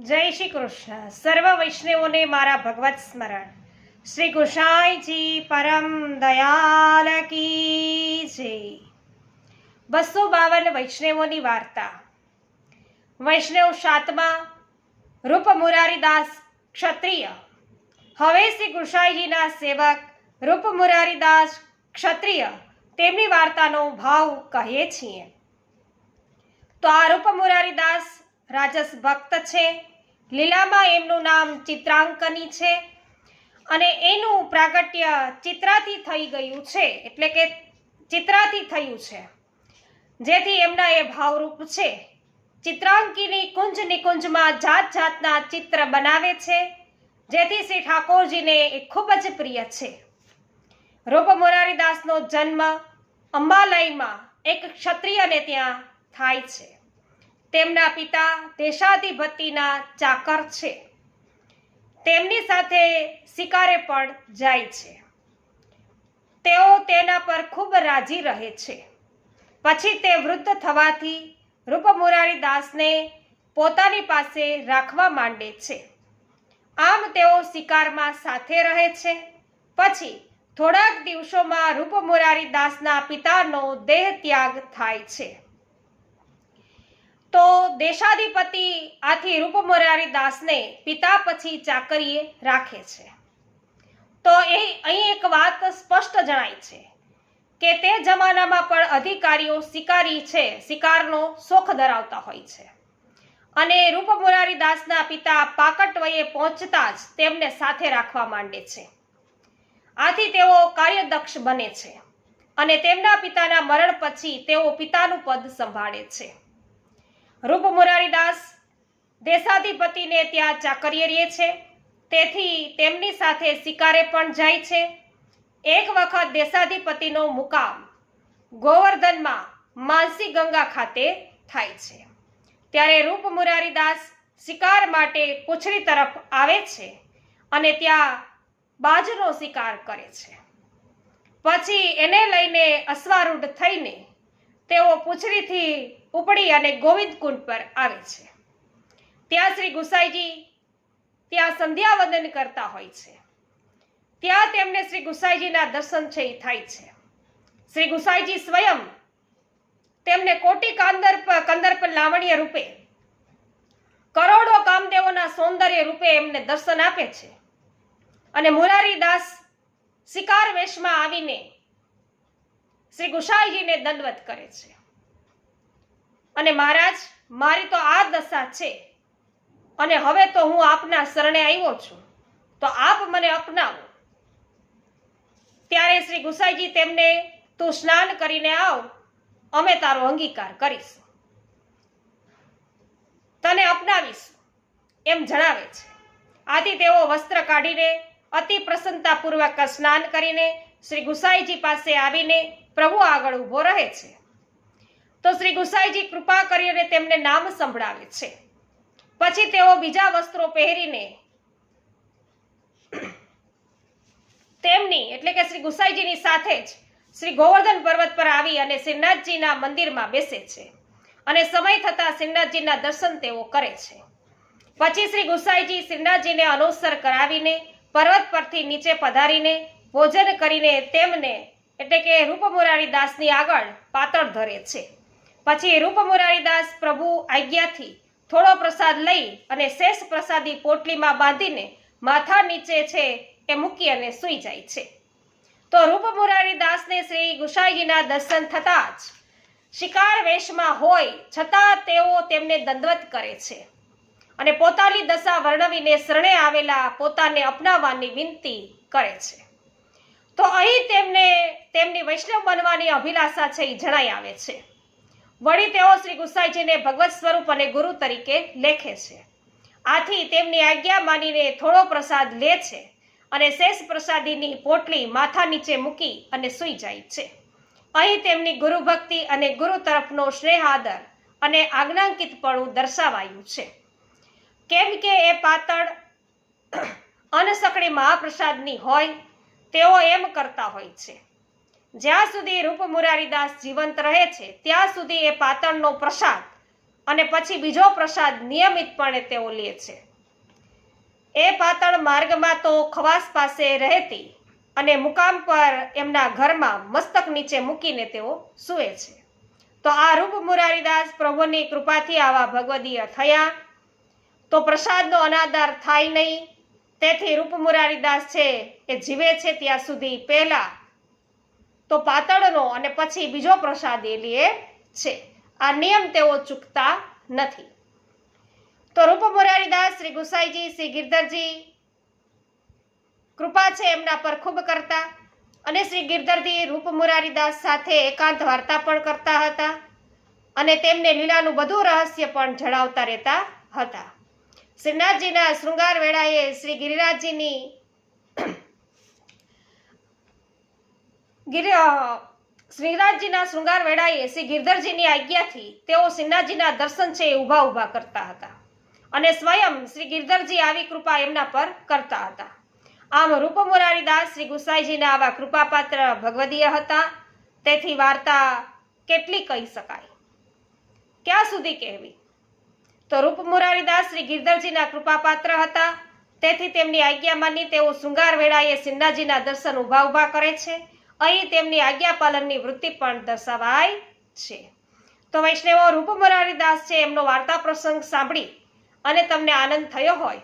જય શ્રી કૃષ્ણ. સર્વ વૈષ્ણવોને મારા ભગવત સ્મરણ. શ્રી ગુસાઈજી પરમ દયાલ કી બસો બાવન વૈષ્ણવોની વાર્તા. વૈષ્ણવ સાતમા રૂપ મુરારીદાસ ક્ષત્રિય. હવે શ્રી ગુસાઈજીના સેવક રૂપ મુરારીદાસ ક્ષત્રિય તેમની વાર્તાનો ભાવ કહીએ છીએ. તો આ રૂપ મુરારીદાસ રાજસ ભક્ત છે. લીલામાં એમનું નામ ચિત્રાંકની છે અને એનું પ્રાગટ્ય ચિત્રાથી થઈ ગયું છે, એટલે કે ચિત્રાથી થયું છે. જેથી એમના એ ભાવરૂપ છે. ચિત્રાંકીની કુંજ નિકુંજમાં જાત જાતના ચિત્ર બનાવે છે. જેથી શ્રી ઠાકોરજીને એ ખૂબ જ પ્રિય છે. રૂપ મોરારીદાસનો જન્મ અંબાલયમાં એક ક્ષત્રિયને ત્યાં થાય છે. તેમના પિતા દેશાધિપતિના ચાકર છે. તેમની સાથે શિકારે પણ જાય છે. તેઓ તેના પર ખૂબ રાજી રહે છે. પછી તે વૃદ્ધ થવાથી રૂપમુરારીદાસને પોતાની પાસે રાખવા માંડે છે. આમ તેઓ શિકારમાં સાથે રહે છે. પછી થોડાક દિવસોમાં રૂપમુરારીદાસના પિતાનો દેહ ત્યાગ થાય છે. તો દેશાધિપતિ આથી રૂપ મોરારીદાસને પિતા પછી ચાકરીએ રાખે છે. તો એ અહીં એક વાત સ્પષ્ટ જણાય છે કે તે જમાનામાં પણ અધિકારીઓ શિકારી છે, શિકારનો શોખ ધરાવતા હોય છે. અને રૂપ મોરારીદાસના પિતા પાકટ વયે પહોંચતા જ તેમને સાથે રાખવા માંડે છે. આથી તેઓ કાર્યદક્ષ બને છે અને તેમના પિતાના મરણ પછી તેઓ પિતાનું પદ સંભાળે છે. રૂપ મુરારીદાસ દેશાધિપતિને ત્યાં ચાકરીએ રહે છે. તેથી તેમની સાથે શિકારે પણ જાય છે. એક વખત દેશાધિપતિનો મુકામ ગોવર્ધનમાં માનસી ગંગા ખાતે થાય છે. ત્યારે રૂપ મુરારીદાસ શિકાર માટે પૂછડી તરફ આવે છે અને ત્યાં બાજનો શિકાર કરે છે. પછી એને લઈને અશ્વારૂઢ થઈને તેઓ પૂછરીથી ઉપડી અને ગોવિંદ કુંડ પર આવે છે. ત્યાં શ્રી ગુસાઈજી ત્યાં સંધ્યા વંદન કરતા હોય છે. ત્યાં તેમને શ્રી ગુસાઈજીના દર્શન છે એ થાય છે. શ્રી ગુસાઈજી સ્વયં તેમને કોટી કાંદર્પ, કંદર્પ કંદર લાવણ્ય રૂપે, કરોડો કામદેવોના સૌંદર્ય રૂપે એમને દર્શન આપે છે. અને મુરારીદાસ શિકાર વેશમાં આવીને શ્રી ગુસાઈજીને દંડવત કરે છે. અને મહારાજ, મારી તો આ દશા છે. અને હવે તો હું આપના શરણે આવ્યો છું. તો આપ મને અપનાવો. ત્યારે શ્રી ગુસાઈજી તેમને, તું સ્નાન કરીને આવ. અમે તારો અંગીકાર કરીશું. તને અપનાવીશું. એમ જણાવે છે. આથી તેઓ વસ્ત્ર કાઢીને અતિ પ્રસન્નતાપૂર્વક સ્નાન કરીને શ્રી ગુસાઈજી પાસે આવીને પ્રભુ આગળ ઊભો રહે છે. તો શ્રી ગુસાઈજી કૃપા કરીને તેમને નામ સંભળાવે છે. પછી તેઓ બીજા વસ્ત્રો પહેરીને તેમની, એટલે કે શ્રી ગુસાઈજીની સાથે જ શ્રી ગોવર્ધન પર્વત પર આવી અને શ્રીનાથજીના મંદિરમાં બેસે છે. અને સમય થતાં શ્રીનાથજીના દર્શન તેઓ કરે છે. પછી શ્રી ગુસાઈજી શ્રીનાથજીને અનુસર કરાવીને પર્વત પરથી નીચે પધારીને ભોજન કરીને તેમને એટલે કે રૂપ મુરારીદાસની આગળ પાતળ ધરે છે. પછી રૂપ મુરારીદાસ પ્રભુ આજ્ઞાથી થોડો પ્રસાદ લઈ અને શેષ પ્રસાદી પોટલીમાં બાંધીને માથા નીચે છે એ મૂકી અને સૂઈ જાય છે. તો રૂપ મુરારીદાસને શ્રી ગુસાઈજીના દર્શન થતાં જ શિકાર વેશમાં હોય છતાં તેઓ તેમને દંડવત કરે છે. અને પોતાની દશા વર્ણવીને શરણે આવેલા પોતાને અપનાવવાની વિનંતી કરે છે. તો અહીં તેમને, તેમની વૈષ્ણવ બનવાની અભિલાષા છે એ જણાઈ આવે છે. વળી તેઓ શ્રી ગુસાઈજીને ભગવત સ્વરૂપ અને ગુરુ તરીકે લેખે છે. આથી તેમની આજ્ઞા માનીને થોડો પ્રસાદ લે છે અને શેષ પ્રસાદીની પોટલી માથા નીચે મૂકી અને સૂઈ જાય છે. અહીં તેમની ગુરુ ભક્તિ અને ગુરુ તરફનો સ્નેહ આદર અને આજ્ઞાંકિતપણું દર્શાવાયું છે. કેમ કે એ પાતળ અનસકડી મહાપ્રસાદની હોય તેઓ એમ કરતા હોય છે. જ્યાં સુધી રૂપ મુરારીદાસ જીવંત રહે છે, ત્યાં સુધી એ પાતળનો પ્રસાદ અને પછી બીજો પ્રસાદ નિયમિતપણે તેઓ લે છે. એ પાતળ માર્ગમાં તો ખવાસ પાસે રહેતી અને મુકામ પર એમના ઘરમાં મસ્તક નીચે મૂકીને તેઓ સૂવે છે. તો આ રૂપ મુરારીદાસ પ્રભુની કૃપાથી આવા ભગવદીય થયા. તો પ્રસાદનો અનાદાર થાય નહીં તેથી રૂપ મુરારીદાસ છે એ જીવે છે ત્યાં સુધી પહેલા. તો પાતળનો અને પછી બીજો પ્રસાદ એ લે છે. આ નિયમ તેઓ ચૂકતા નથી. તો રૂપ મુરારીદાસ શ્રી ગુસાઈજી, શ્રી ગિરધરજી, કૃપા છે એમના પર ખૂબ કરતા અને શ્રી ગિરધરજી રૂપ મુરારીદાસ સાથે એકાંત વાર્તા પણ કરતા હતા અને તેમને લીલાનું બધું રહસ્ય પણ જણાવતા રહેતા હતા. શ્રીનાથજીના શૃંગાર વેળાએ શ્રી ગિરિરાજજીની ગિરિ શ્રીરાજજીના શૃંગાર વેળાએ શ્રી ગિરધરજીની આજ્ઞાથી તેઓ શ્રીનાથજીના દર્શન છે ઊભા ઊભા કરતા હતા. અને સ્વયં શ્રી ગિરધરજી આવી કૃપા એમના પર કરતા હતા. આમ રૂપમુરારીદાસ શ્રી ગુસાઈજીના આવા કૃપાપાત્ર ભગવદીય હતા. તેથી વાર્તા કેટલી કહી શકાય? ક્યાં સુધી કહેવી? તો રૂપ મુરારીદાસ શ્રી ગિરધરજીના કૃપાપાત્ર હતા. તેથી તેમની આજ્ઞા માની તેઓ શૃંગાર વેળાએ સિન્નાજીના દર્શન ઊભા ઊભા કરે છે. અહીં તેમની આજ્ઞા પાલનની વૃત્તિ પણ દર્શાવાય છે. તો વૈષ્ણવો, રૂપ મુરારીદાસ છે, એમનો વાર્તા પ્રસંગ સાંભળી અને તમને આનંદ થયો હોય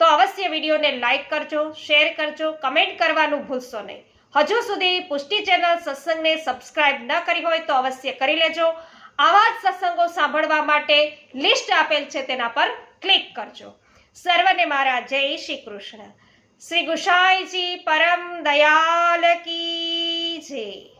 તો અવશ્ય વિડીયોને લાઈક કરજો, શેર કરજો, કમેન્ટ કરવાનું ભૂલશો નહીં. હજુ સુધી પુષ્ટિ ચેનલ સત્સંગને સબસ્ક્રાઇબ ન કરી હોય તો અવશ્ય કરી લેજો. આવા જ સત્સંગો સાંભળવા માટે લિસ્ટ આપેલ છે તેના પર ક્લિક કરજો. સર્વને મારા જય શ્રી કૃષ્ણ. શ્રી ગુસાઈજી પરમ દયાલ કી જય.